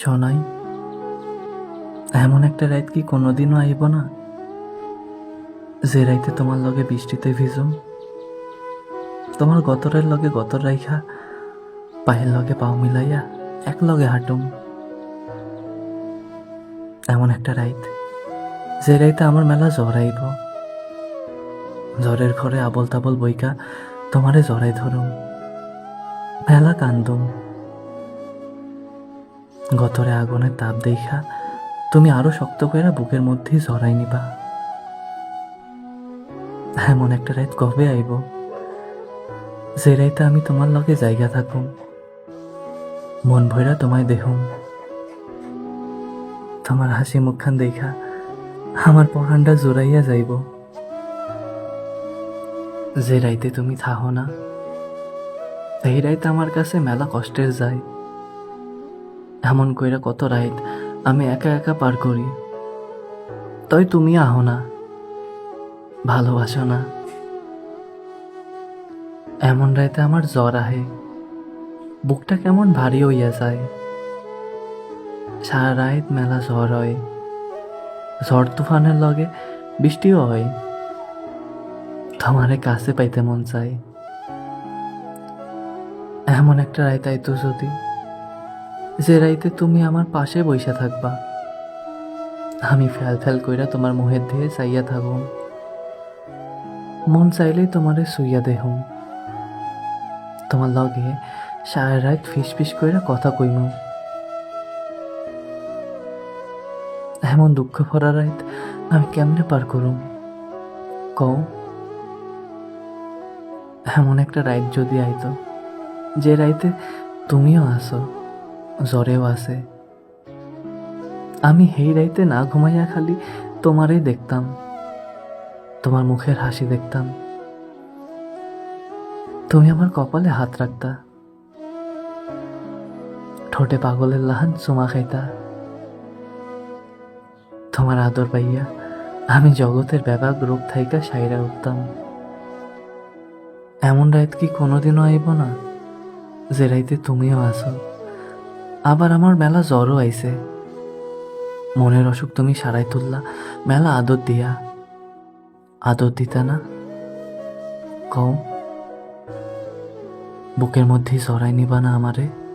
শোনাই, এমন একটা রাত কি কোনোদিনও আইব না? যে রাইতে তোমার লগে বৃষ্টিতে ভিজুম, তোমার গতরের লগে গতর রাইখা, পায়ের লগে পাও মিলাইয়া এক লগে হাঁটুম। এমন একটা রাইত, যে রাইতে আমার মেলা জ্বর আইব। জ্বরের ঘরে আবল তাবল বইকা তোমারে জড়াই ধরুম, মেলা কান্দুম। গতরে আগুনের তাপ দেখা তুমি আরও শক্ত করে বুকের মধ্যে জড়াই নিবা। এমন একটা রাত কবে আইব? যে রাইতে আমি তোমার লগে জায়গা থাকুম, মন ভৈরা তোমায় দেহুম। তোমার হাসি মুখখান দেখা আমার পরানটা জোরাইয়া যাইব। যে রাইতে তুমি থাহো না, এই রাইতে আমার কাছে মেলা কষ্টের যায়। এমন কইরা কত রাইত আমি একা একা পার করি। তই তুমি আহো না, ভালোবাসো না। এমন রাইতে আমার জ্বর আহে, বুকটা কেমন ভারী হইয়া যায়। সারা রাত মেলা জ্বর হয় ঝড় তুফানের লগে বৃষ্টিও হয়। তোমারে কাছে পাইতে মন চাই এমন একটা রায় তাই তো যদি যে রাইতে তুমি আমার পাশে বইসা থাকবা। আমি ফ্যাল ফ্যাল কইরা তোমার মুহের দিয়ে চাইয়া থাকুম। মন চাইলেই তোমারে শুইয়া দেহুম। তোমার লগে সারা রাত ফিস ফিস কইরা কথা কইমু। এমন দুঃখ ভরা রাত আমি কেমনে পার করুম? কও, এমন একটা রাইত যদি আইতো, যে রাইতে তুমিও আসো। জ্বরেও আছে। আমি হেই রাইতে না ঘুমাইয়া খালি তোমারই দেখতাম। তোমার মুখের হাসি দেখতাম। তুমি আমার কপালে হাত রাখতা ঠোঁটে পাগলের লাহান চুমা খাইতা। তোমার আদর পাইয়া আমি জগতের ব্যাপক রূপ থাইকা সাইরা উঠতাম। এমন রাত কি কোনোদিনও আইব না, যে রাইতে তুমিও আসো আবার আমার মেলা জ্বরও আইছে। মনের অসুখ তুমি সারাই তুললা, মেলা আদর দিয়া। আদর দিতা না? কও, বুকের মধ্যেই জড়াই নিবা না আমারে?